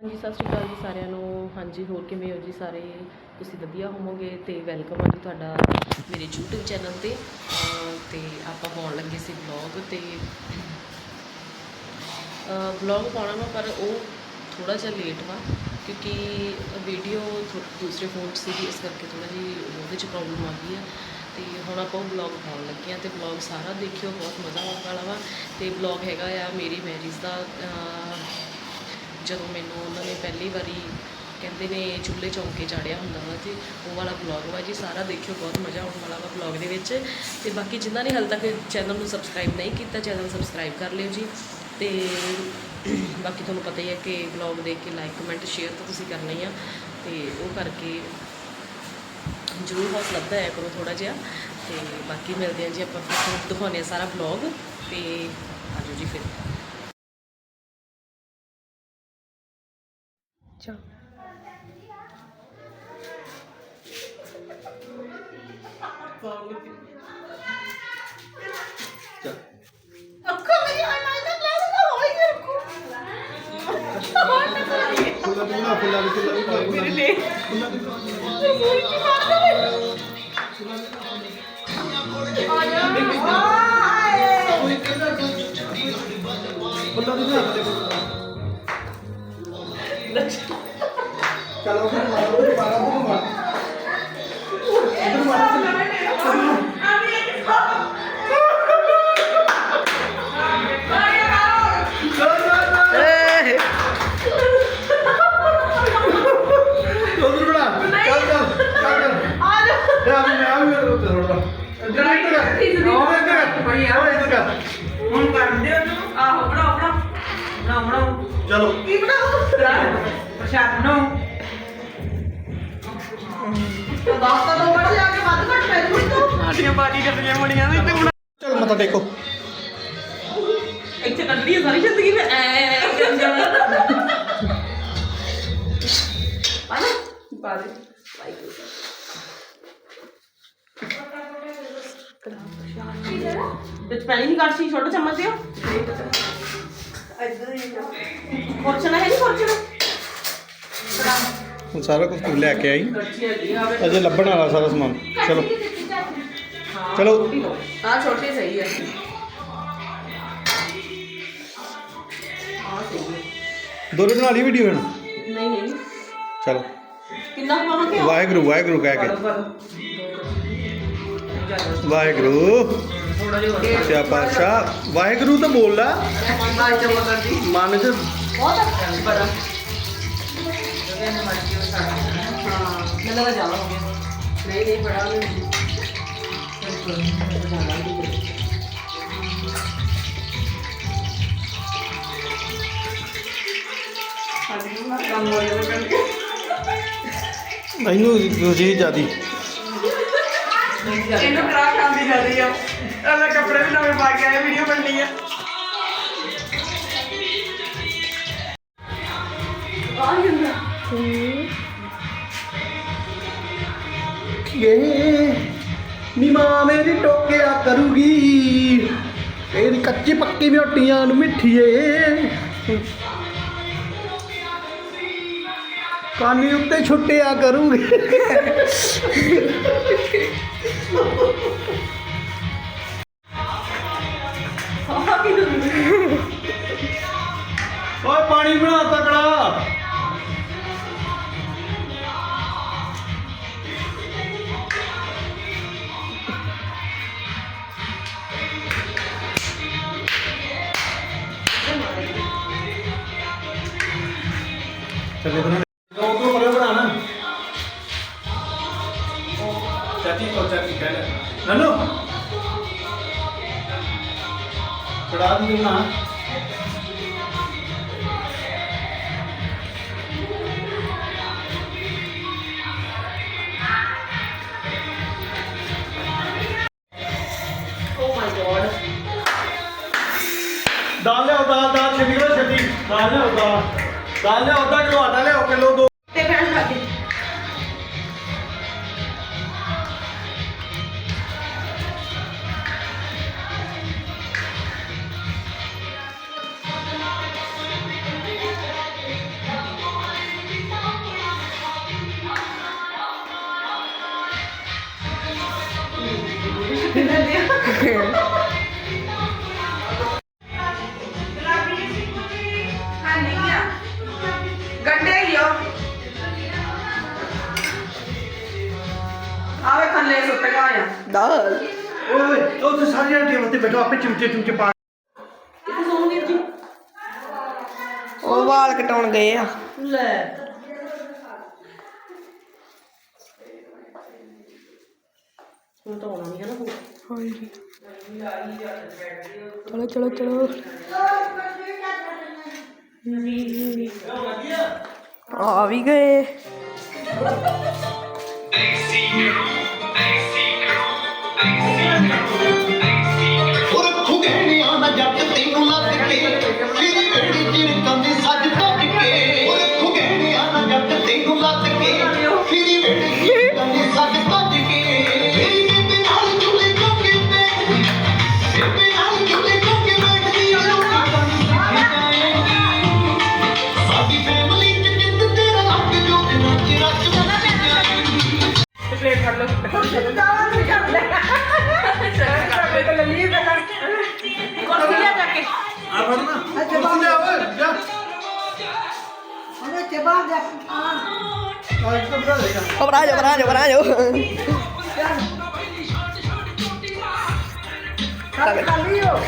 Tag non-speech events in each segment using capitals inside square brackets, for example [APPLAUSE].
ਹਾਂਜੀ, ਸਤਿ ਸ਼੍ਰੀ ਅਕਾਲ ਜੀ ਸਾਰਿਆਂ ਨੂੰ। ਹਾਂਜੀ, ਹੋਰ ਕਿਵੇਂ ਹੋ ਜੀ ਸਾਰੇ? ਤੁਸੀਂ ਵਧੀਆ ਹੋਵੋਗੇ? ਤੇ ਵੈਲਕਮ ਆ ਜੀ ਤੁਹਾਡਾ ਮੇਰੇ YouTube ਚੈਨਲ ਤੇ। ਅਹ, ਤੇ ਆਪਾਂ ਪਾਉਣ ਲੱਗੇ ਸੀ ਵਲੌਗ ਤੇ। ਵਲੌਗ ਪਾਉਣਾ ਵਾ, ਪਰ ਉਹ ਥੋੜਾ ਜਿਹਾ ਲੇਟ ਵਾ, ਕਿਉਂਕਿ ਵੀਡੀਓ ਦੂਸਰੇ ਫੋਨ 'ਚ ਸੀਗੀ, ਇਸ ਕਰਕੇ ਥੋੜਾ ਜਿਹੀ ਉਹਦੇ 'ਚ ਪ੍ਰੋਬਲਮ ਆ ਗਈ ਆ। ਤੇ ਹੁਣ ਆਪਾਂ ਵਲੌਗ ਪਾਉਣ ਲੱਗੇ ਆ ਤੇ ਵਲੌਗ ਸਾਰਾ ਦੇਖਿਓ, ਬਹੁਤ ਮਜ਼ਾ ਆਉਣ ਵਾਲਾ ਵਾ। ਤੇ ਵਲੌਗ ਹੈਗਾ ਆ, ਮੇਰੀ ਮੈਰਿਜ ਦਾ ਜਦੋਂ ਮੈਨੂੰ ਉਹਨਾਂ ਨੇ ਪਹਿਲੀ ਵਾਰੀ ਕਹਿੰਦੇ ਨੇ ਚੁੱਲ੍ਹੇ ਚੌਂਕੇ ਚਾੜਿਆ ਹੁੰਦਾ ਵਾ ਜੀ ਉਹ ਵਾਲਾ ਵਲੌਗ ਵਾ ਜੀ, ਸਾਰਾ ਦੇਖਿਓ, ਬਹੁਤ ਮਜ਼ਾ ਆਉਣ ਵਾਲਾ ਵਾ ਵਲੌਗ ਦੇ ਵਿੱਚ। ਤੇ ਬਾਕੀ ਜਿਨ੍ਹਾਂ ਨੇ ਹਾਲੇ ਤੱਕ ਚੈਨਲ ਨੂੰ ਸਬਸਕ੍ਰਾਈਬ ਨਹੀਂ ਕੀਤਾ ਚੈਨਲ ਸਬਸਕ੍ਰਾਈਬ ਕਰ ਲਿਓ ਜੀ। ਤੇ [CLEARS THROAT] ਬਾਕੀ ਤੁਹਾਨੂੰ ਪਤਾ ਹੀ ਹੈ ਕਿ ਵਲੌਗ ਦੇਖ ਕੇ ਲਾਈਕ ਕਮੈਂਟ ਸ਼ੇਅਰ ਤਾਂ ਤੁਸੀਂ ਕਰਨਾ ਹੀ ਆ। ਤੇ ਉਹ ਕਰਕੇ ਜ਼ਰੂਰ ਹੌਸਲਾ ਵਧਾਇਆ ਕਰੋ ਥੋੜਾ ਜਿਹਾ। ਤੇ ਬਾਕੀ ਮਿਲਦੇ ਹਾਂ ਜੀ ਆਪਾਂ ਫਿਰ ਤੁਹਾਨੂੰ ਦਿਖਾਉਂਦੇ ਹਾਂ ਸਾਰਾ ਵਲੌਗ ਤੇ ਆਜੋ ਜੀ ਫਿਰ। ਚਲੋ। ਫੁੱਲਾਂ ਦੀ ਬਣਾ ਫੁੱਲਾਂ ਦੀ ਫੁੱਲਾਂ ਦੀ ਬਣਾ ਫੁੱਲਾਂ ਦੀ ਫੁੱਲਾਂ ਦੀ ਚਲੋ। ਕੀ ਬਣਾਓ ਪ੍ਰਸ਼ਾਦ ਬਣਾਓ। ਦਾਸਤਾ ਤੋਂ ਬੜਾ ਜਾ ਕੇ ਵੱਧ ਘੱਟ ਪੈ ਜੂ ਤੂੰ। ਸਾਡੀਆਂ ਬਾਜੀ ਕਰਦੀਆਂ ਬੜੀਆਂ ਵੀ ਤੇ ਹੁਣ ਚਲ ਮੱਥਾ ਟੇਕੋ। ਇੱਥੇ ਕੱਢਣੀ ਹੈ ਸਾਰੀ ਜ਼ਿੰਦਗੀ ਮੈਂ। ਐ ਕਰ ਜਾਣਾ। ਆਣਾ ਪਾ ਦੇ। ਵਾਹਿਗੁਰੂ ਵਿੱਚ ਪਾਣੀ ਨਹੀਂ ਕੱਢ ਸੀ ਛੋਟਾ ਚਮਚ ਦਿਓ। ਖੋਰਚਣਾ ਹੈ ਨਹੀਂ ਖੋਰਚਣਾ ਹੁਣ ਸਾਰਾ ਕੁਝ ਤੂੰ ਲੈ ਕੇ ਆਈ। ਅਜੇ ਲੱਭਣ ਵਾਲਾ ਸਾਰਾ ਸਮਾਨ। ਚਲੋ। ਚਲੋ। ਆ ਛੋਟੀ ਸਹੀ ਹੈ। ਆ ਸਹੀ ਹੈ। ਦੋਰੇ ਬਣਾ ਲਈ ਵੀਡੀਓ ਹੁਣ? ਨਹੀਂ ਨਹੀਂ। ਚਲੋ। ਕਿੰਨਾ ਪਾਵਾਂਗੇ ਵਾਹਿਗੁਰੂ ਵਾਹਿਗੁਰੂ ਕਹਿ ਕੇ। ਵਾਹਿਗੁਰੂ। ਥੋੜਾ ਜਿਹਾ ਸਿਆ ਪਾਤਸ਼ਾਹ? ਵਾਹਿਗੁਰੂ ਤਾਂ ਬੋਲ ਲਾ ਬਾਅਦ ਜਮਾ ਕਰ ਦੀ ਮਨ ਚ ਬਹੁਤ ਅੱਛਾ ਬੜਾ। ਹਾਂ ਮੈਨੂੰ ਲੱਗਾ ਜ਼ਿਆਦਾ ਹੋ ਗਿਆ ਨਹੀਂ ਨਹੀਂ ਬੜਾ ਨਹੀਂ। ਮੈਨੂੰ ਰੋਜੀ ਜਿਆਦੀ। ਇਹਨੂੰ ਕਰਾ ਖਾਂਦੀ ਜਾਂਦੀ ਆ। ਇਹਦਾ ਕੱਪੜੇ ਵੀ ਨਵੇਂ ਪਾ ਕੇ ਆਏ ਵੀਡੀਓ ਬਣਨੀ ਆ। ਇਹ ਨੀ ਮੇਰੀ ਟੋਕਿਆ ਕਰੂਗੀ। ਤੇਰੀ ਕੱਚੀ ਪੱਕੀ ਮਿੱਟੀਆਂ ਨੂੰ ਮਿੱਠੀਏ। ਕਾਨੀ ਉੱਤੇ ਛੁੱਟਿਆ ਕਰੂਗੀ। ਓਏ ਪਾਣੀ ਬਣਾ ਤਕੜਾ। ਚੱਲੇ ਬਣਾ ਉਧਰੋਂ ਪਰੇ ਬਣਾਣਾ ਚਾਚੀ ਕੋ ਚਾਚੀ ਕਹਿ ਲੈ। ਨਨੂ। ਕੜਾ ਦੀ ਬਣਾ ਛੱਡੀ ਦਾਲ ਲਿਆਓ ਦਾਲ ਕਿਲੋ ਆਟਾ ਲਿਆਓ ਕਿਲੋ ਦੋ। ਥੱਲੇ ਸੁੱਟ ਗਿਆ ਆ ਦਾਲ ਓਏ ਓਏ ਉਹ ਤੇ ਸਾਰੀਆਂ ਟੇਬਲ ਤੇ ਬੈਠੋ ਆਪੇ ਚਮਚੇ ਚਮਚੇ ਪਾ ਕਿੱਥੇ ਸੋਣਗੇ ਜੀ। ਉਹ ਵਾਲ ਕਟਾਉਣ ਗਏ ਆ। ਲੈ। ਹੁਣ ਤਾਂ ਆਉਣਾ ਨਹੀਂ ਹੈ ਨਾ ਹੁਣ ਚਲੋ ਚਲੋ ਚਲੋ। ਆ ਵੀ ਗਏ। Thank you. ਉਹ ਬਣਾ ਜਾ ਬਣਾ ਜਾ ਬਣਾ ਜਾ ਕੱਲ ਕੱਲਿਓ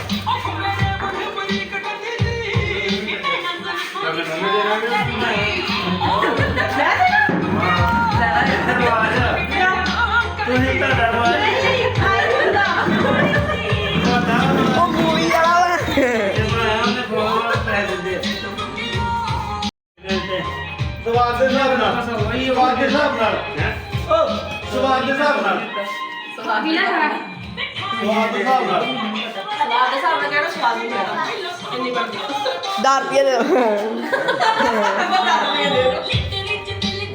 ਤੁਸੀਂ ਤੁਹਾਡਾ ਉਹ ਸਵਾਦ ਦੇ ਹਿਸਾਬ ਨਾਲ। ਓ ਸਵਾਦ ਦੇ ਹਿਸਾਬ ਨਾਲ। ਸਵਾਦ ਹੀ ਨਾ ਖਾ ਸਵਾਦ ਦੇ ਹਿਸਾਬ ਨਾਲ। ਸਵਾਦ ਦੇ ਹਿਸਾਬ ਨਾਲ ਕਹਿਣਾ ਸਵਾਦ ਨਹੀਂ ਹੈਗਾ ਇੰਨੀ ਬਣਦੀ 10 ਰੁਪਏ ਦੇ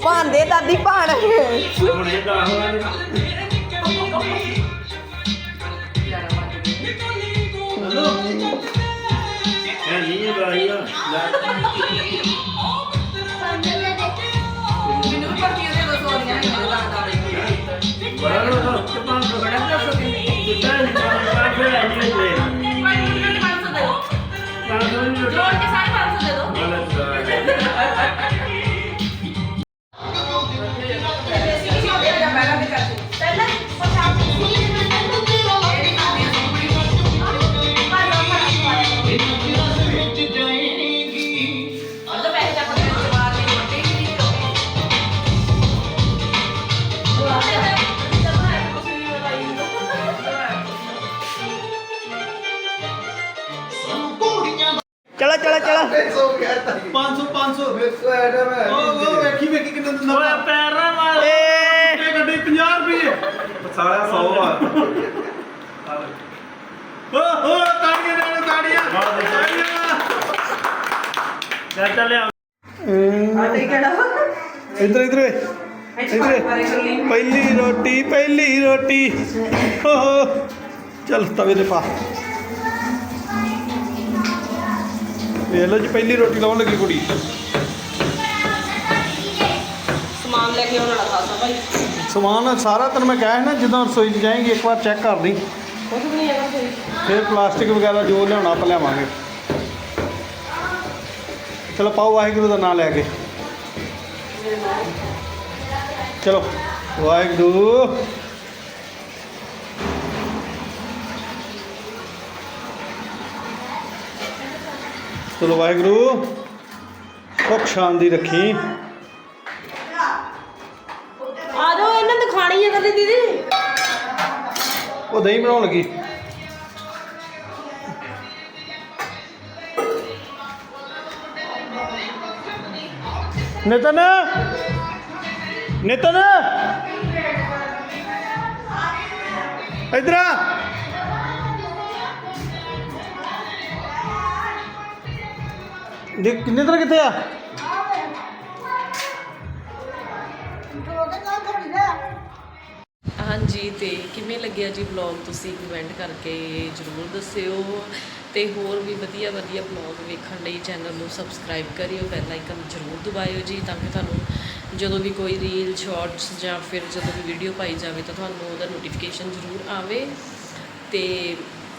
ਭਾਂਦੇ ਦਾਦੀ ਭਾਣ ਹੁਣੇ ਦਾ ਹਲੋ ਇਹ ਨਹੀਂ ਬਾਈ ਆ। ਕਾਹਦੋਂ 500 500 ਉਹ ਉਹ ਵੇਖੀ ਵੇਖੀ ਕਿੰਨਾ ਦਿੰਦਾ ਓਏ ਪੈਰ ਨਾ ਮਾਰ ਏ ਇਹ ਗੱਡੀ 50 ਰੁਪਏ। ਸਾਲਾ 100 ਆ ਓ ਹੋ ਤਾੜੀਆਂ ਨਾਲ ਤਾੜੀਆਂ। ਤਾੜੀਆਂ। ਚੱਲ ਚੱਲਿਆ ਆ ਤੇ ਕਿਹੜਾ ਇਧਰ ਇਧਰ ਇਧਰ। ਪਹਿਲੀ ਰੋਟੀ ਪਹਿਲੀ ਰੋਟੀ। ਹੋ ਹੋ ਚੱਲ ਤਵੇ ਤੇ ਪਾ। ਵੇਖ ਲਓ ਜੀ ਪਹਿਲੀ ਰੋਟੀ ਲਾਉਣ ਲੱਗੀ ਕੁੜੀ। ਸਮਾਨ ਲੈ ਕੇ ਆਉਣ ਵਾਲਾ ਖਾਸਾ ਭਾਈ। ਸਮਾਨ ਸਾਰਾ ਤੈਨੂੰ ਮੈਂ ਕਿਹਾ ਸੀ ਨਾ ਜਦੋਂ ਰਸੋਈ 'ਚ ਜਾਏਂਗੀ ਇੱਕ ਵਾਰ ਚੈੱਕ ਕਰ ਲਈ। ਕੁਝ ਵੀ ਨਹੀਂ ਹੈਗਾ ਕੋਈ ਫਿਰ ਪਲਾਸਟਿਕ ਵਗੈਰਾ ਜੋ ਲਿਆਉਣਾ ਆਪਾਂ ਲਿਆਵਾਂਗੇ। ਚਲੋ ਪਾਓ ਵਾਹਿਗੁਰੂ ਦਾ ਨਾਮ ਲੈ ਕੇ। ਚਲੋ ਵਾਹਿਗੁਰੂ। ਚਲੋ ਵਾਹਿਗੁਰੂ। ਸੁੱਖ ਸ਼ਾਂਤੀ ਰੱਖੀ। ਆ ਜਾਓ ਇਹਨਾਂ ਨੇ ਖਾਣੀ ਹੈ ਕਦੇ ਦੀਦੀ। ਉਹ ਦਹੀਂ ਬਣਾਉਣ ਲੱਗੀ। ਨਿਤਨ ਨਿਤਨ। ਇਧਰ ਆ। ਕਿੰਨੇ ਨਿਤਨ ਕਿੱਥੇ ਆ? ਹਾਂਜੀ ਤੇ ਕਿਵੇਂ ਲੱਗਿਆ ਜੀ ਵਲੌਗ ਤੁਸੀਂ ਕਮੈਂਟ ਕਰਕੇ ਜਰੂਰ ਦੱਸਿਓ ਤੇ ਹੋਰ ਵੀ ਵਧੀਆ ਵਧੀਆ ਵਲੌਗ ਵੇਖਣ ਲਈ ਚੈਨਲ ਨੂੰ ਸਬਸਕ੍ਰਾਈਬ ਕਰਿਓ ਬੈਲ ਆਈਕਨ ਜਰੂਰ ਦਬਾਇਓ ਜੀ ਤਾਂ ਕਿ ਤੁਹਾਨੂੰ ਜਦੋਂ ਵੀ ਕੋਈ ਰੀਲ ਸ਼ਾਰਟਸ ਜਾਂ ਫਿਰ ਜਦੋਂ ਵੀ ਵੀਡੀਓ ਪਾਈ ਜਾਵੇ ਤਾਂ ਤੁਹਾਨੂੰ ਉਹਦਾ ਨੋਟੀਫਿਕੇਸ਼ਨ ਜਰੂਰ ਆਵੇ ਤੇ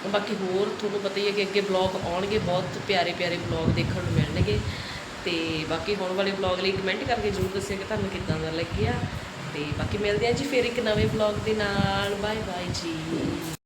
ਬਾਕੀ ਹੋਰ ਤੁਹਾਨੂੰ ਪਤਾ ਹੀ ਹੈ ਕਿ ਅੱਗੇ ਬਲੌਗ ਆਉਣਗੇ, ਬਹੁਤ ਪਿਆਰੇ ਪਿਆਰੇ ਬਲੌਗ ਦੇਖਣ ਨੂੰ ਮਿਲਣਗੇ। ਤੇ ਬਾਕੀ ਹੋਣ ਵਾਲੇ ਬਲੌਗ ਲਈ ਕਮੈਂਟ ਕਰਕੇ ਜ਼ਰੂਰ ਦੱਸਿਓ ਕਿ ਤੁਹਾਨੂੰ ਕਿੱਦਾਂ ਦਾ ਲੱਗਿਆ। ਤੇ ਬਾਕੀ ਮਿਲਦੇ ਹਾਂ ਜੀ ਫਿਰ ਇੱਕ ਨਵੇਂ ਬਲੌਗ ਦੇ ਨਾਲ। ਬਾਏ ਬਾਏ ਜੀ।